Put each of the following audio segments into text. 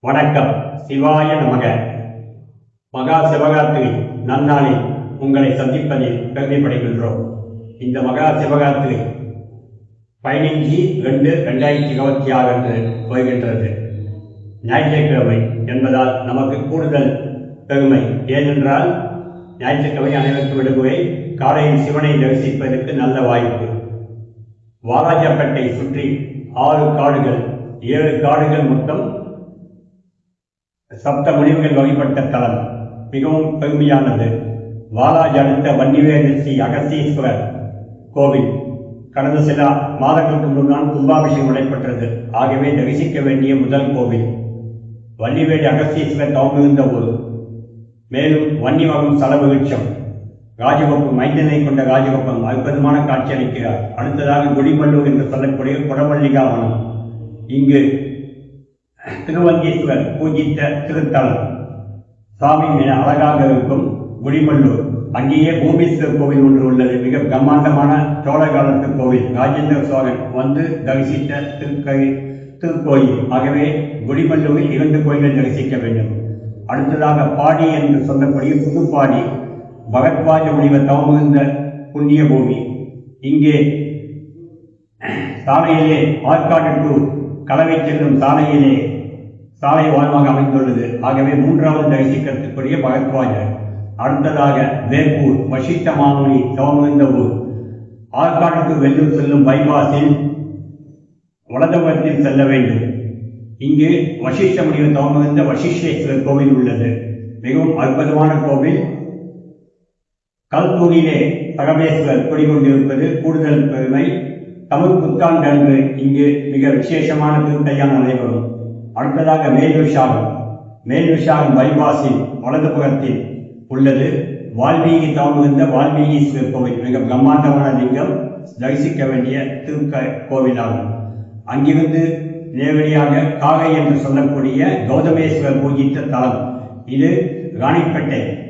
வணக்கம். சிவாய நமக. மகா சிவகாத்திரி நன்னாளில் உங்களை சந்திப்பதில் பெருமைப்படுகின்றோம். இந்த மகா சிவகாத்திரி பதினைஞ்சு ரெண்டு ரெண்டாயிரத்தி இருபத்தி ஆறு அன்று போய்கின்றது ஞாயிற்றுக்கிழமை என்பதால் நமக்கு கூடுதல் பெருமை. ஏனென்றால் ஞாயிற்றுக்கிழமை அனைவருக்கு விடுமுறை. காலையில் சிவனை தரிசிப்பதற்கு நல்ல வாய்ப்பு. வாலாஜாப்பேட்டை சுற்றி ஆறு காடுகள் ஏழு காடுகள் மொத்தம் சப்த முடிவுகள் வழிபட்ட தலம். மிகவும் பெருமையானது. வாலாஜ் அடுத்த வன்னிவேலி ஸ்ரீ அகஸ்தீஸ்வரர் கோவில். கடந்த சில மாதங்களுக்கு முன்னால் கும்பாபிஷேகம் நடைபெற்றது. ஆகவே தரிசிக்க வேண்டிய முதல் கோவில். வன்னிவேலி அகஸ்தீஸ்வரர் தவமிருந்த ஊர். மேலும் வன்னிவகம் சலவிருட்சம் ராஜகோபம் மைந்தனை கொண்ட ராஜகோபம் அற்புதமான காட்சி அளிக்கிறார். அடுத்ததாக குடிமல்லூர் என்று சொல்லக்கூடிய குடமல்லிகாவனம். இங்கு திருவங்கீஸ்வர் பூஜித்த திருத்தலம். சாமி மிக அழகாக இருக்கும் குடிமல்லூர். அங்கேயே பூமீஸ்வர் கோவில் ஒன்று உள்ளது. மிக பிரம்மாண்டமான சோழ காலத்து கோவில். ராஜேந்திர சோழன் வந்து தரிசித்த திருக்கை திருக்கோயில். ஆகவே குடிமல்லூரில் இரண்டு கோயில்கள் தரிசிக்க வேண்டும். அடுத்ததாக பாடி என்று சொல்லக்கூடிய புதுப்பாடி பகத்வாஜ முனிவர் தவமிருந்த புண்ணிய பூமி இங்கே சாலையிலே ஆற்காடு டு கலவை செல்லும் சாலையிலே சாலை வாழ்வாக அமைந்துள்ளது. ஆகவே மூன்றாவது தரிசிக்கக்கூடிய பகத்வாஜர் அடுத்ததாக வேப்பூர் வசிஷ்ட மாமுனி தவமிருந்த ஊர் ஆற்காட்டுக்கு வெள்ளூர் செல்லும் பைபாஸில் வலதுபுறத்தில் செல்ல வேண்டும். இங்கு வசிஷ்ட முடிவு தவமிருந்த வசிஷ்டேஸ்வரர் கோவில் உள்ளது. மிகவும் அற்புதமான கோவில். கல்தூரிலே சகமேஸ்வரர் குடிகொண்டிருப்பது கூடுதல் பெருமை. தமிழ் புத்தாண்டு அன்று இங்கு மிக விசேஷமான திருக்கையான் நடைபெறும். அடுத்ததாக மேல் விஷாகம் மேல் விஷாகம் புறத்தில் உள்ளது. வால்மீகி தவமிருந்த வால்மீகீஸ்வரர் கோவில் மிக பிரம்மாண்டமான லிங்கம். தரிசிக்க வேண்டிய திருக்க கோவிலாகும். அங்கிருந்து நேரடியாக காகை என்று சொல்லக்கூடிய கௌதமேஸ்வரர் பூஜித்த தலம். இது ராணிப்பேட்டை.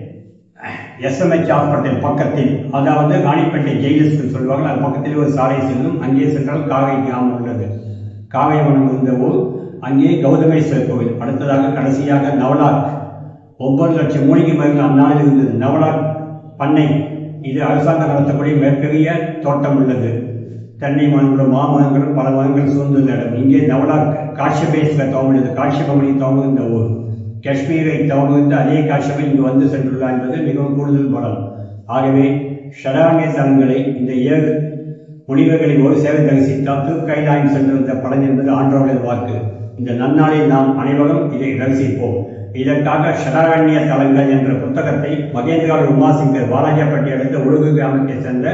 எஸ்எம்ஹெச் ஹாஸ்பிட்டல் பக்கத்தில் அதாவது ராணிப்பேட்டை ஜெயிலஸ்க்கு சொல்லுவாங்க அது பக்கத்தில் ஒரு சாலை செல்லும் அங்கே சென்றால் காவை கிராமம் உள்ளது. காவை வனம் இருந்த ஊர் அங்கே கௌதமேஸ்வரர் கோவில் அடுத்ததாக கடைசியாக நவலாக். ஒவ்வொரு லட்சம் மூலிகை மருந்து அந்நாளில் இருந்தது. நவலாக் பண்ணை இது அரசாங்கம் நடத்தக்கூடிய மிகப்பெரிய தோட்டம் உள்ளது. தென்னை மரங்களும் மாமரங்களும் பல மரங்கள் சூழ்ந்துள்ள இடம். இங்கே நவலாக் காஷ்யபேஸ்வரர் தவம் உள்ளது காஷ்யபமணி தவம் ஊர். காஷ்மீரை தவமிருந்து அதே காஷ்மீர் இங்கு வந்து சென்றுள்ளார் என்பது மிகவும் கூடுதல் படம். ஆகவே ஷடாங்கிய ஸ்தலங்களை இந்த ஏழு முனிவர்களை ஒரு சேவை தரிசித்தால் திருக்கைலாயம் சென்றிருந்த பலன் என்பது ஆண்டவர்களின் வாக்கு. இந்த நன்னாளில் நாம் அனைவரும் இதை தரிசிப்போம் இதற்காக ஷடாரண்ய தலங்கள் என்ற புத்தகத்தை மகேந்திராவி உமாசிங்கர் வாலாஜாப்பட்டி அடுத்த ஒழுங்கு கிராமத்தை சேர்ந்த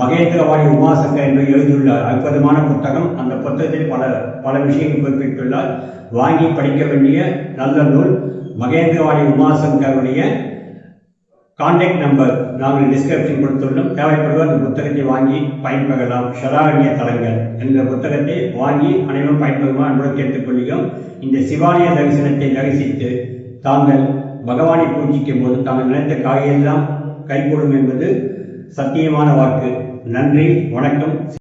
மகேந்திரவாணி உமாசங்கர் என்று எழுதியுள்ளார் அற்புதமான புத்தகம். அந்த புத்தகத்தில் பல பல விஷயங்கள் குறிப்பிட்டுள்ளார். வாங்கி படிக்க வேண்டிய நல்ல நூல் மகேந்திரவாணி உமாசங்கருடைய கான்டாக்ட் நம்பர் நாங்கள் டிஸ்கிரிப்ஷன் கொடுத்துள்ளோம். தேவைப்படுவோர் அந்த புத்தகத்தை வாங்கி பயன்பெறலாம். ஷராரண்ய தலங்கள் என்ற புத்தகத்தை வாங்கி அனைவரும் பயன்பெறுமா அன்புடன் கேட்டுக்கொள்கிறோம் இந்த சிவாலய தரிசனத்தை தரிசித்து தாங்கள் பகவானை பூஜிக்கும் போது தாங்கள் நினைத்த காயெல்லாம் கைகூடும் என்பது சத்தியமான வாக்கு. நன்றி வணக்கம்.